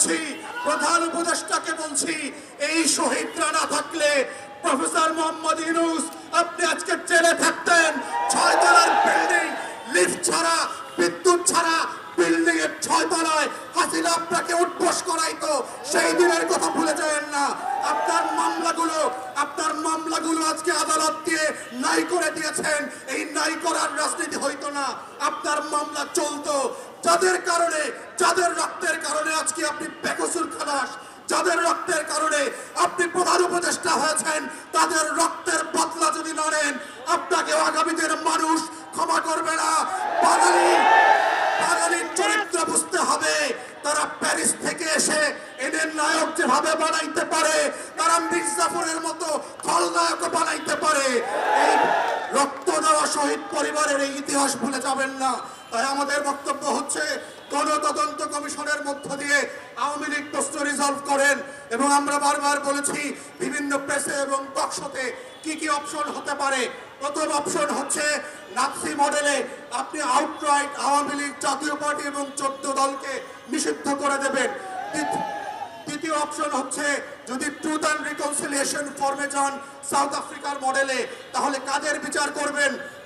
বলছি, প্রধান উপদেষ্টাকে বলছি, এই শহীদরা না থাকলে প্রফেসর মোহাম্মদ ইউনুস, আপনি আজকে জেলে থাকতেন। ছয় তলার বিল্ডিং, লিফট ছাড়া, বিদ্যুৎ ছাড়া বিল্ডিং এর ছয় তলায় হাসিনা আপনাকে উদ্বোস করাইতো। সেই দিনের কথা ভুলে যাবেন না। আপনার মামলাগুলো আপনার মামলাগুলো আজকে আদালত দিয়ে নাই করে দিয়েছেন। এই নাই করার রাজনীতি হইতো না। আপনার মামলা চলতো। যাদের কারণে, যাদের রক্তের কারণে আজকে আপনি বেকসুর খালাস, যাদের রক্তের কারণে আপনি প্রধান উপদেষ্টা হয়েছেন, তাদের রক্তের ইতিহাস ভুলে যাবেন না। তাই আমাদের বক্তব্য হচ্ছে, গণতদন্ত কমিশনের মধ্য দিয়ে আওয়ামী লীগ প্রশ্ন রিজলভ করেন এবং আমরা বারবার বলেছি, বিভিন্ন প্রেসে এবং টকশোতে কি কি অপশন হতে পারে। প্রথম অপশন হচ্ছে নাৎসি মডেলে আপনি আউটরাইট আওয়ামী লীগ জাতীয় পার্টি এবং চোদ্দ দলকে নিষিদ্ধ করে দেবেন। দ্বিত- দ্বিতীয় অপশন হচ্ছে, যদি ট্রুথ অ্যান্ড রিকনসিলিয়েশন ফর্মে যান সাউথ আফ্রিকার মডেলে তাহলে কাদের বিচার করবেন?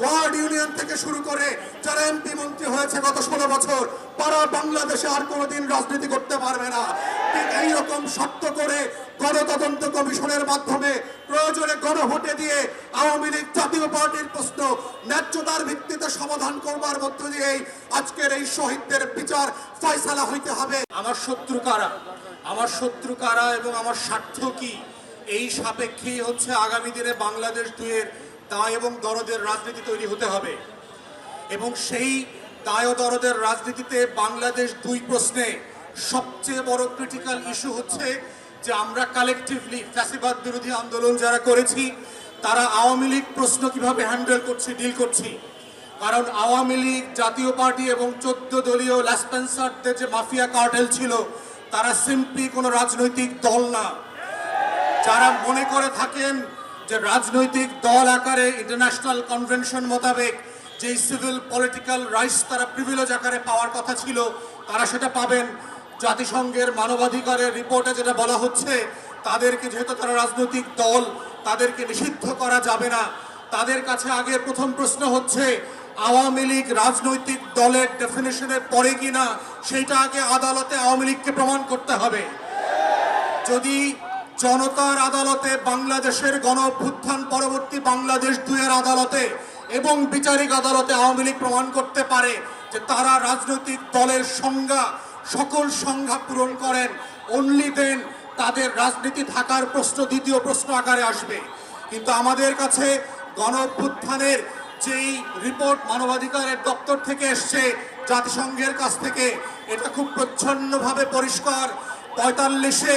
ওয়ার্ড ইউনিয়ন থেকে শুরু করে যারা এমপি মন্ত্রী হয়েছে গত ষোলো বছর, তারা বাংলাদেশে আর কোনোদিন রাজনীতি করতে পারবে না। ঠিক এইরকম শক্ত করে গণতদন্ত কমিশনের মাধ্যমে প্রয়োজনে গণভোটে দিয়ে আওয়ামী লীগ জাতীয় পার্টির প্রশ্ন ন্যায্যতার ভিত্তিতে সমাধান করবার মধ্য দিয়েই আজকের এই শহীদদের বিচার ফয়সালা হইতে হবে। আমার শত্রু কারা? আমার শত্রু কারা এবং আমার স্বার্থ কি? এই সাপেক্ষেই হচ্ছে আগামী দিনে বাংলাদেশ দুয়ের দায় এবং দরদের রাজনীতি তৈরি হতে হবে। এবং সেই দায় ও দরদের রাজনীতিতে বাংলাদেশ দুই প্রশ্নে সবচেয়ে বড় ক্রিটিক্যাল ইস্যু হচ্ছে যে আমরা কালেকটিভলি ফ্যাসিবাদ বিরোধী আন্দোলন যারা করেছি, তারা আওয়ামী লীগ প্রশ্ন কীভাবে হ্যান্ডেল করছি ডিল করছি? কারণ আওয়ামী লীগ, জাতীয় পার্টি এবং চোদ্দ দলীয় ল্যাসপেন্সারদের যে মাফিয়া কার্টেল ছিল, তারা সিম্পলি কোনো রাজনৈতিক দল না। যারা মনে করে থাকেন যে রাজনৈতিক দল আকারে ইন্টারন্যাশনাল কনভেনশন মোতাবেক যে সিভিল পলিটিক্যাল রাইটস তারা প্রিভিলেজ আকারে পাওয়ার কথা ছিল, তারা সেটা পাবেন। জাতিসংঘের মানবাধিকারের রিপোর্টে যেটা বলা হচ্ছে, তাদেরকে যেহেতু তারা রাজনৈতিক দল, তাদেরকে নিষিদ্ধ করা যাবে না। তাদের কাছে আগে প্রথম প্রশ্ন হচ্ছে, আওয়ামী লীগ রাজনৈতিক দলের ডেফিনেশনে পড়ে কিনা সেইটা আগে আদালতে আওয়ামী লীগকে প্রমাণ করতে হবে। যদি জনতার আদালতে বাংলাদেশের গণ পরবর্তী বাংলাদেশ দুয়ের আদালতে এবং বিচারিক আদালতে আওয়ামী লীগ প্রমাণ করতে পারে যে তারা রাজনৈতিক দলের সংজ্ঞা, সকল সংজ্ঞা পূরণ করেন। অনলি দেন তাদের রাজনীতি থাকার প্রশ্ন, দ্বিতীয় প্রশ্ন আকারে আসবে। কিন্তু আমাদের কাছে গণ অভ্যুত্থানের যেই রিপোর্ট মানবাধিকারের দপ্তর থেকে এসছে, জাতিসংঘের কাছ থেকে, এটা খুব প্রচ্ছন্নভাবে পরিষ্কার। পঁয়তাল্লিশে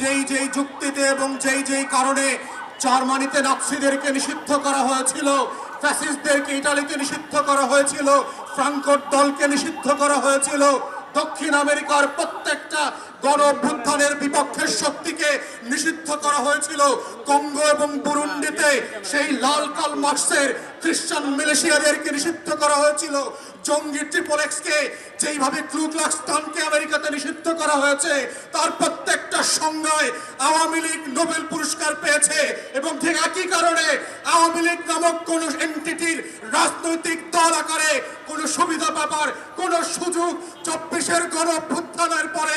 যেই যেই যুক্তিতে এবং যেই যেই কারণে জার্মানিতে নাৎসিদেরকে নিষিদ্ধ করা হয়েছিল, ফ্যাসিস্টদেরকে ইটালিতে নিষিদ্ধ করা হয়েছিল, ফ্রাঙ্কোর দলকে নিষিদ্ধ করা হয়েছিল, দক্ষিণ আমেরিকার প্রত্যেকটা গণ বিপক্ষের শক্তিকে নিষিদ্ধ করা হয়েছিল। কঙ্গো এবং বুরুন্ডিতে সেই লাল কাল খ্রিস্টান নিষিদ্ধ করা হয়েছিল। জঙ্গি ট্রিপল এক্সকে যেইভাবে আমেরিকাতে নিষিদ্ধ করা হয়েছে, তার প্রত্যেকটা সংজ্ঞায় আওয়ামী লীগ নোবেল পুরস্কার পেয়েছে এবং ঠিক একই কারণে আওয়ামী লীগ নামক কোন রাজনৈতিক দল আকারে কোন সুবিধা পাবার কোন সুযোগ চব্বিশের গণ অভ্যুত্থানের পরে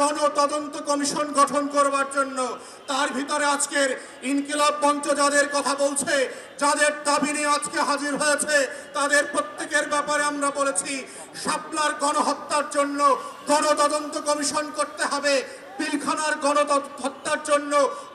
গণ তদন্ত কমিশন গঠন করবার জন্য। তার ভিতরে আজকের ইনকিলাব মঞ্চ যাদের কথা বলছে, যাদের দাবি নিয়ে আজকে হাজির হয়েছে, তাদের প্রত্যেকের ব্যাপারে আমরা বলেছি, শাপলার গণহত্যার জন্য গণতদন্ত কমিশন করতে হবে, পিলখানার গণ হত্যার জন্য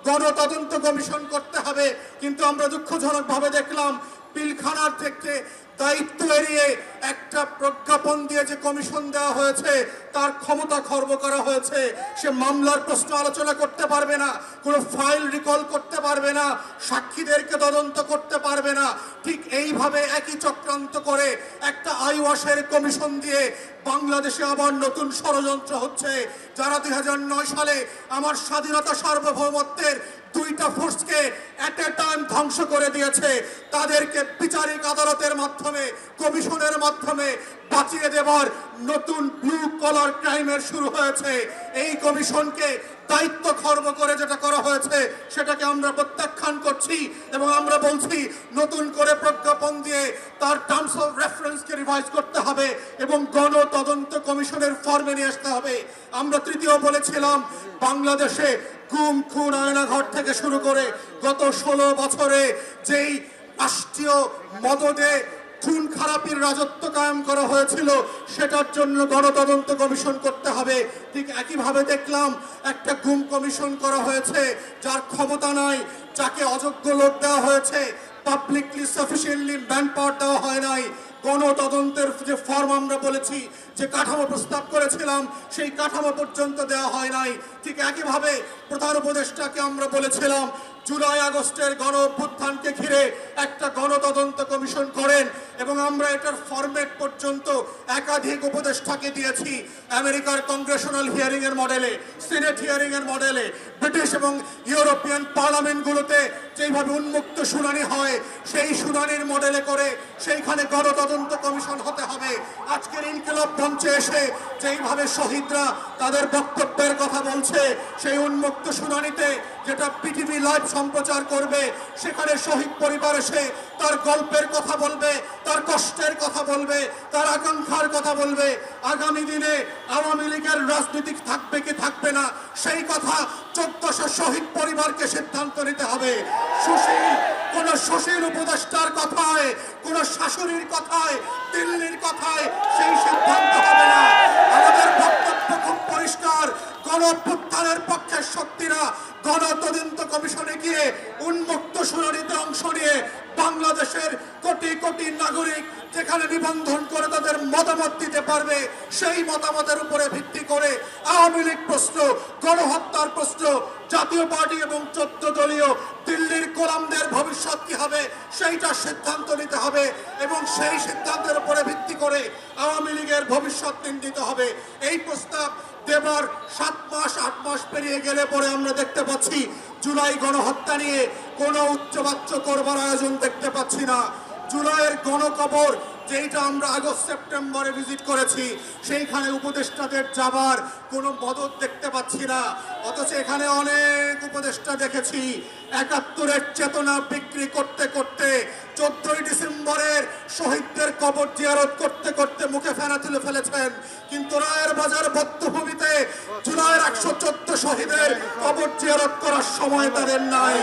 গণতদন্ত কমিশন করতে হবে। কিন্তু আমরা দুঃখজনকভাবে দেখলাম, পিলখানার থেকে দায়িত্ব এড়িয়ে একটা প্রজ্ঞাপন দিয়ে যে কমিশন দেওয়া হয়েছে, তার ক্ষমতা খর্ব করা হয়েছে, সে মামলার প্রশ্ন আলোচনা করতে পারবে না, কোনো ফাইল রিকল করতে পারবে না, সাক্ষীদেরকে তদন্ত করতে পারবে না। ঠিক এইভাবে একই চক্রান্ত করে একটা আইওয়াশের কমিশন দিয়ে বাংলাদেশে আবার নতুন ষড়যন্ত্র হচ্ছে, যারা দুই হাজার নয় সালে আমার স্বাধীনতা সার্বভৌমত্বের দুইটা ফোর্সকে এট এ টাইম ধ্বংস করে দিয়েছে, তাদেরকে বিচারিক আদালতের মাধ্যমে কমিশনের মাধ্যমে বাঁচিয়ে দেবার নতুন ব্লু কলার ক্রাইমের শুরু হয়েছে। এই কমিশনকে দায়িত্ব খর্ব করে যেটা করা হয়েছে, সেটাকে আমরা প্রত্যাখ্যান করছি এবং আমরা বলছি, নতুন করে প্রজ্ঞাপন দিয়ে তার টার্মস অফ রেফারেন্সকে রিভাইজ করতে হবে এবং গণ তদন্ত কমিশনের ফর্মে নিয়ে আসতে হবে। আমরা তৃতীয় বলেছিলাম, বাংলাদেশে গুম, খুন, আয়নাঘর থেকে শুরু করে গত ষোলো বছরে যেই রাষ্ট্রীয় মদদে খুন খারাপির রাজত্ব কায়েম করা হয়েছিল, সেটার জন্য গণতদন্ত কমিশন করতে হবে। ঠিক একইভাবে দেখলাম, একটা গুম কমিশন করা হয়েছে, যার ক্ষমতা নাই, যাকে অযোগ্য লোক দেওয়া হয়েছে পাবলিকলি সাফিসিয়েন্টলি ম্যান পাওয়ার দেওয়া হয় নাই। গণতদন্তের যে ফর্ম আমরা বলেছি, যে কাঠামো প্রস্তাব করেছিলাম, সেই কাঠামো পর্যন্ত দেওয়া হয় নাই। ঠিক একইভাবে প্রধান উপদেষ্টাকে আমরা বলেছিলাম জুলাই আগস্টের গণ অভ্যুত্থানকে ঘিরে একটা গণতদন্ত কমিশন করেন এবং আমরা এটার ফরম্যাট পর্যন্ত একাধিক উপদেষ্টাকে দিয়েছি। আমেরিকার কংগ্রেশনাল হিয়ারিং এর মডেলে সিনেট হিয়ারিং এর মডেলে ব্রিটিশ এবং ইউরোপিয়ান পার্লামেন্টগুলোতে যেইভাবে উন্মুক্ত শুনানি হয়, সেই শুনানির মডেলে করে সেইখানে গণতদন্ত কমিশন হতে হবে। আজকের ইনকিলাব মঞ্চে এসে যেইভাবে শহীদরা তাদের বক্তব্যের কথা বলছে, সেই উন্মুক্ত শুনানিতে যেটা পৃথিবী লাইভ সম্প্রচার করবে, সেখানে শহীদ পরিবার এসে তার গল্পের কথা বলবে, তার কষ্টের কথা বলবে, তার আকাঙ্ক্ষার কথা বলবে। আগামী দিনে আওয়ামী লীগের রাজনীতি থাকবে কি থাকবে না, সেই কথা চোদ্দশো শহীদ পরিবারকে সিদ্ধান্ত নিতে হবে। সুশীল, কোন সুশীল উপদেষ্টার কথায়, কোন শাশুড়ির কথায়, দিল্লির কথায় সেই সিদ্ধান্ত হবে না। আমাদের বক্তব্য খুব পরিষ্কার গণ পক্ষের শক্তিরা গণ গিয়ে উন্মুক্ত শুনানিতে অংশ নিয়ে বাংলাদেশের কোটি কোটি নাগরিক যেখানে নিবন্ধন করে তাদের মতামত দিতে পারবে, সেই মতামতের উপরে ভিত্তি করে আওয়ামী লীগ প্রশ্ন, গণহত্যার প্রশ্ন, জাতীয় পার্টি এবং চোদ্দ দলীয় দিল্লির গোলামদের ভবিষ্যৎ কি হবে, সেইটা সিদ্ধান্ত নিতে হবে এবং সেই সিদ্ধান্তের উপরে ভিত্তি করে আওয়ামী লীগের ভবিষ্যৎ নির্ণীত হবে। এই প্রস্তাব দেবার সাত মাস, আট মাস পেরিয়ে গেলে পরে আমরা দেখতে পাচ্ছি, জুলাই গণহত্যা নিয়ে কোনো উচ্চবাচ্য করবার আয়োজন দেখতে পাচ্ছি না। জুলাইয়ের গণকবর যেটা আমরা আগস্ট, সেপ্টেম্বরে ভিজিট করেছি, সেইখানে উপদেষ্টাদের যাবার কোনো মদত দেখতে পাচ্ছি না। অথচ এখানে অনেক উপদেষ্টা দেখেছি, একাত্তরের চেতনা বিক্রি করতে করতে, চোদ্দই ডিসেম্বরের শহীদদের কবর জিয়ারত করতে করতে মুখে ফেরা তুলে ফেলেছেন। কিন্তু রায়ের বাজার বধ্যভূমিতে জুলাইয়ের একশো চোদ্দ শহীদের কবর জিয়ারত করার সময় তাদের নাই।